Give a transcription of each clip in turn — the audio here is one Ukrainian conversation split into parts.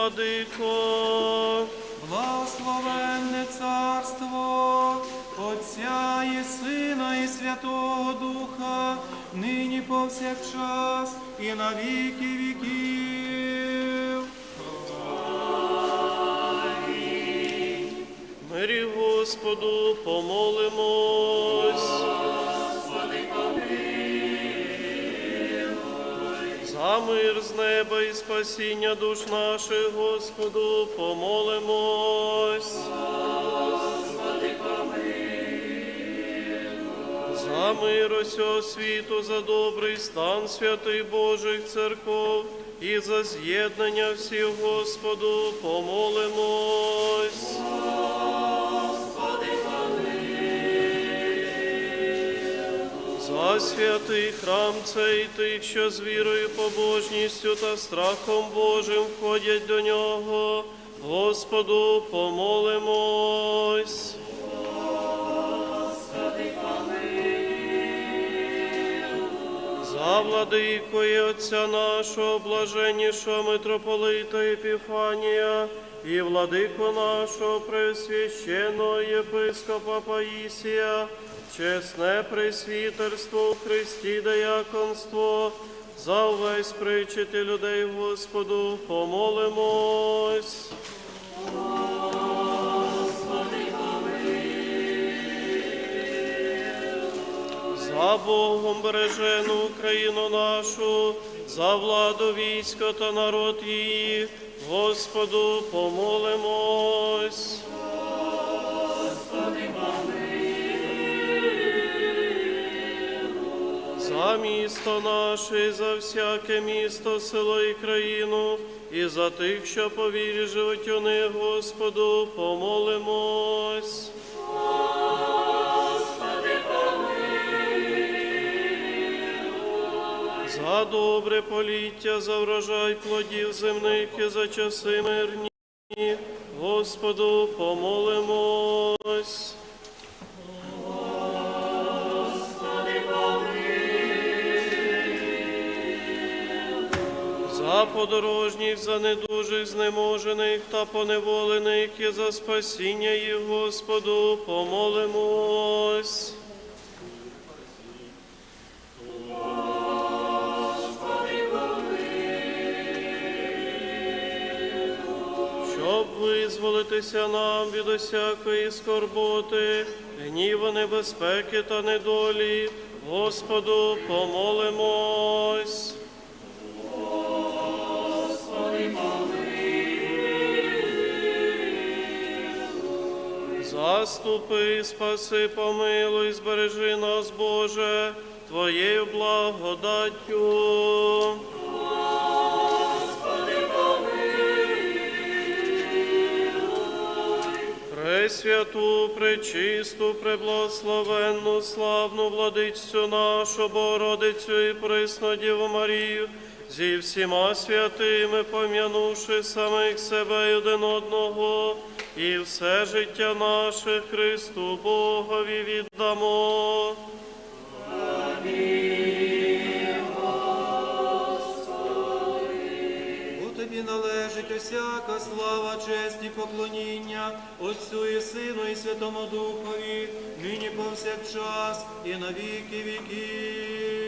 владико. Благословенне царство Отця і Сина, і Святого Духа, нині повсякчас і на віки віків. Мирі Господу помолимось. Мир з неба і спасіння душ наших, Господу, помолимось. За мир усього світу, за добрий стан святий Божих церков і за з'єднання всіх, Господу, помолимось. За святий храм цей тих, що з вірою, побожністю та страхом Божим входять до нього. Господу помолимось. За владикою Отця нашого, блаженнішого митрополита Епіфанія і владику нашого пресвященого єпископа Паїсія, чесне пресвітерство у Христі деяконство, за увесь причити людей Господу помолимось. За Богом бережену Україну нашу, за владу війська та народ її, Господу помолимось. За місто наше, і за всяке місто, село і країну, і за тих, що по вірі живуть у них, Господу, помолимось. За добре поліття, за врожай плодів земних і за часи мирні, Господу помолимось. За подорожніх, за недужих, знеможених та поневолених і за спасіння їх, Господу, помолимось. щоб визволитися нам від усякої скорботи, гніву, небезпеки та недолі, Господу помолимось. Заступи, спаси, помилуй, збережи нас, Боже, Твоєю благодаттю. Пресвяту, пречисту, преблагословенну, славну владичцю нашу, Богородицю і присну Діву Марію, зі всіма святими, пом'янувши самих себе і один одного, і все життя наше Христу Богові віддамо. Належить усяка слава, честь і поклоніння Отцю і Сину, і Святому Духові, нині повсякчас і на віки віків.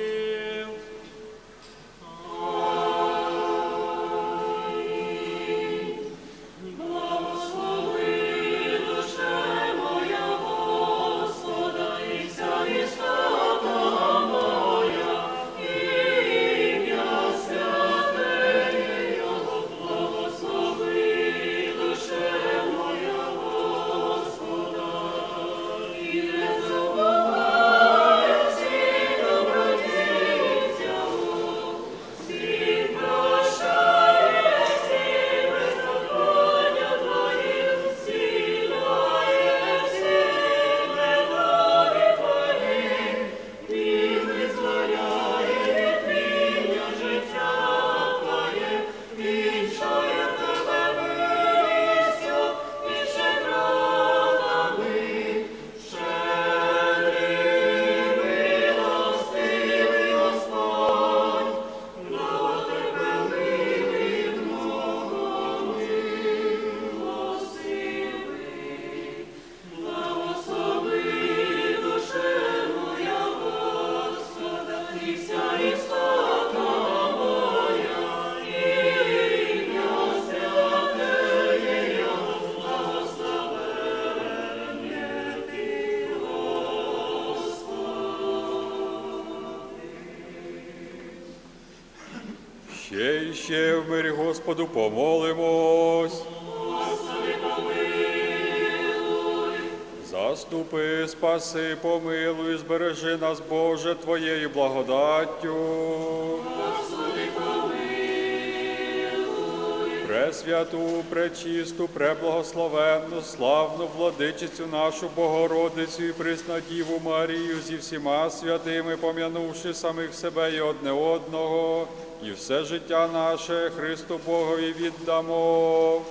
Ще в мирі Господу помолимось. Заступи, спаси, помилуй, збережи нас, Боже, Твоєю благодаттю. Пресвяту, пречисту, преблагословенну, славну владичицю нашу Богородицю і Преснодіву Марію зі всіма святими, пом'янувши самих себе і одне одного, і все життя наше Христу Богові віддамо.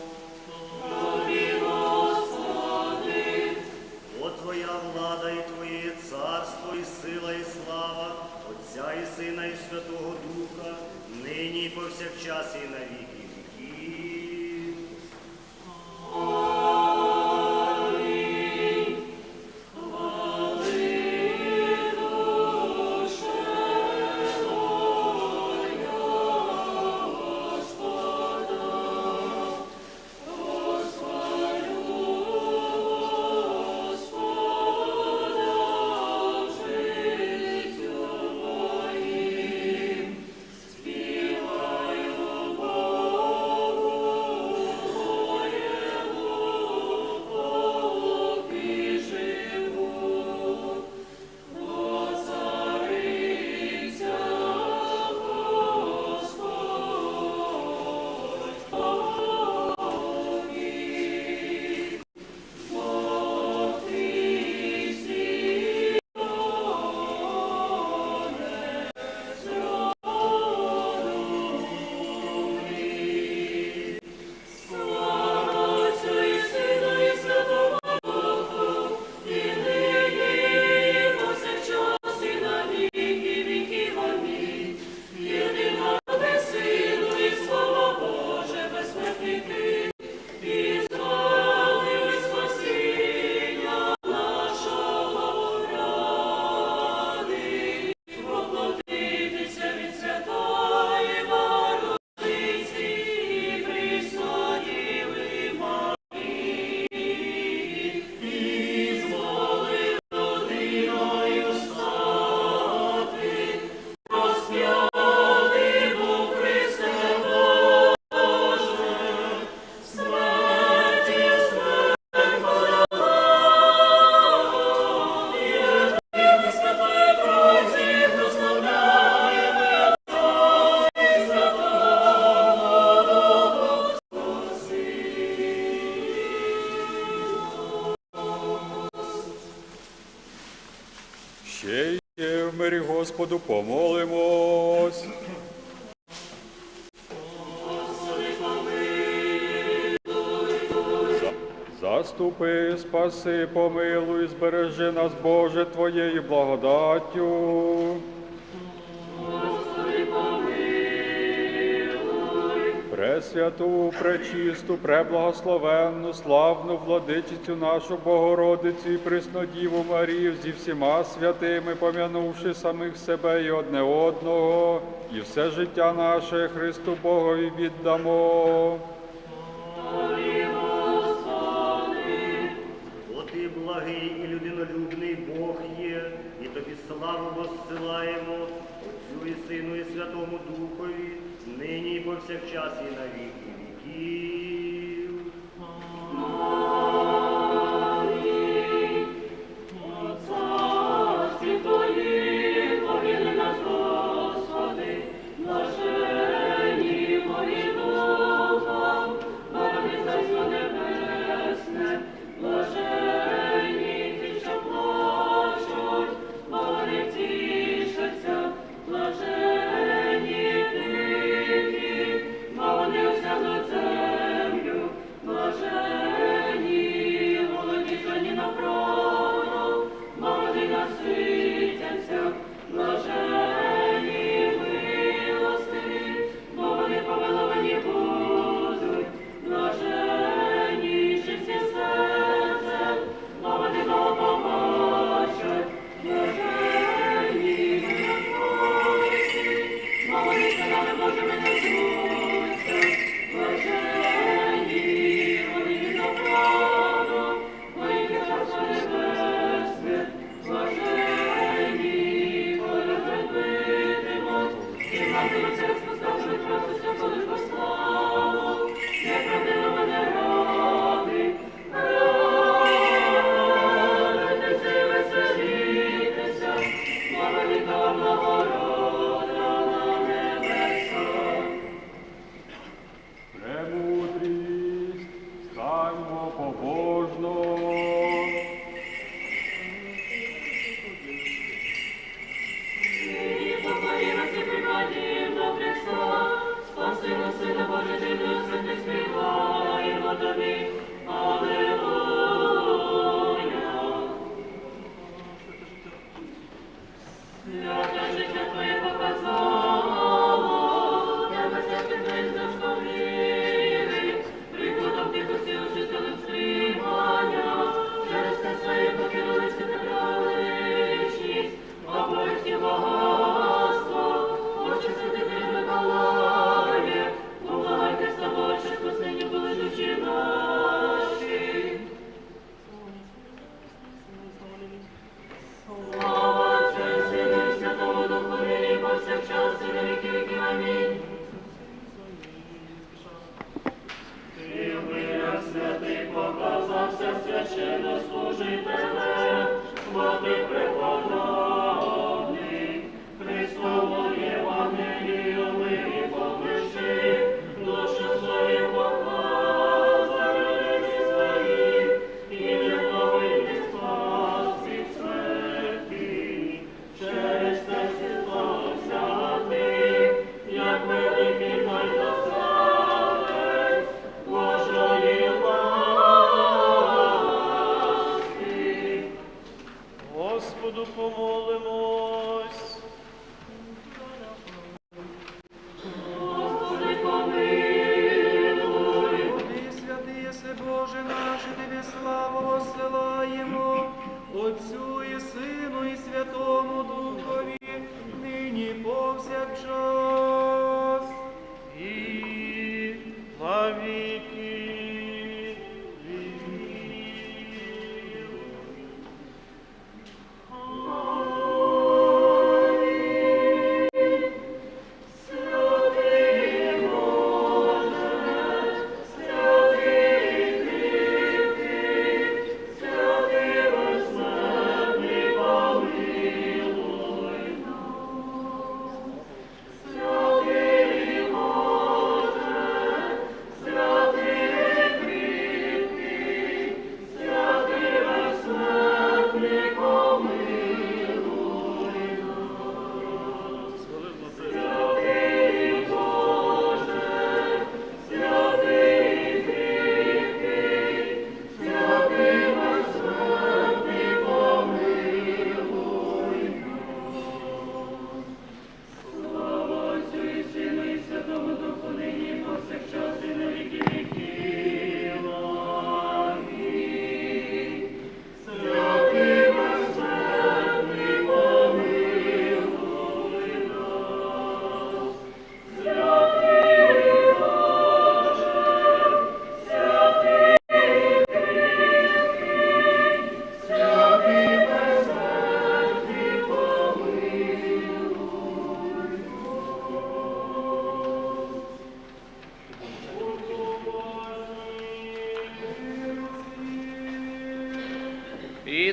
Ще є в мирі Господу помолимось. Заступи, спаси, помилуй, збережи нас, Боже, Твоєю благодаттю. Пресвяту, пречисту, преблагословенну, славну владичицю нашу Богородицю і Преснодіву Марію зі всіма святими, пом'янувши самих себе і одне одного, і все життя наше Христу Богові віддамо. Бо ти благий і людинолюбний Бог є, і тобі славу воссилаємо, Отцю і Сину, і Святому Духові, нині і повсякчас, і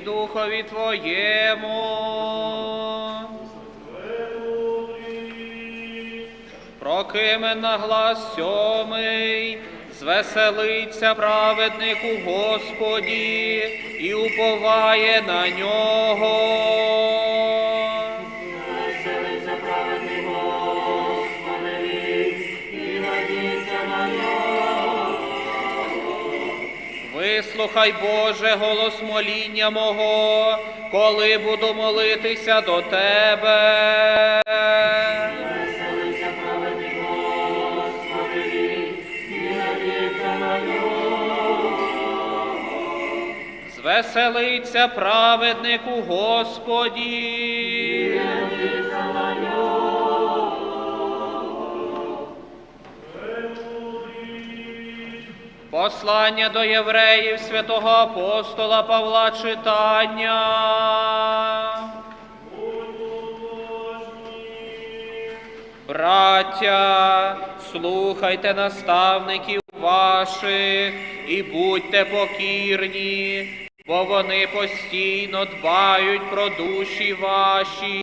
духові Твоєму. прокими на глас сьомий, звеселиться праведник у Господі і уповає на нього. Вислухай, Боже, голос моління мого, коли буду молитися до Тебе. Звеселиться праведник у Господі. Послання до євреїв святого апостола Павла читання. Браття, слухайте наставників ваших і будьте покірні, бо вони постійно дбають про душі ваші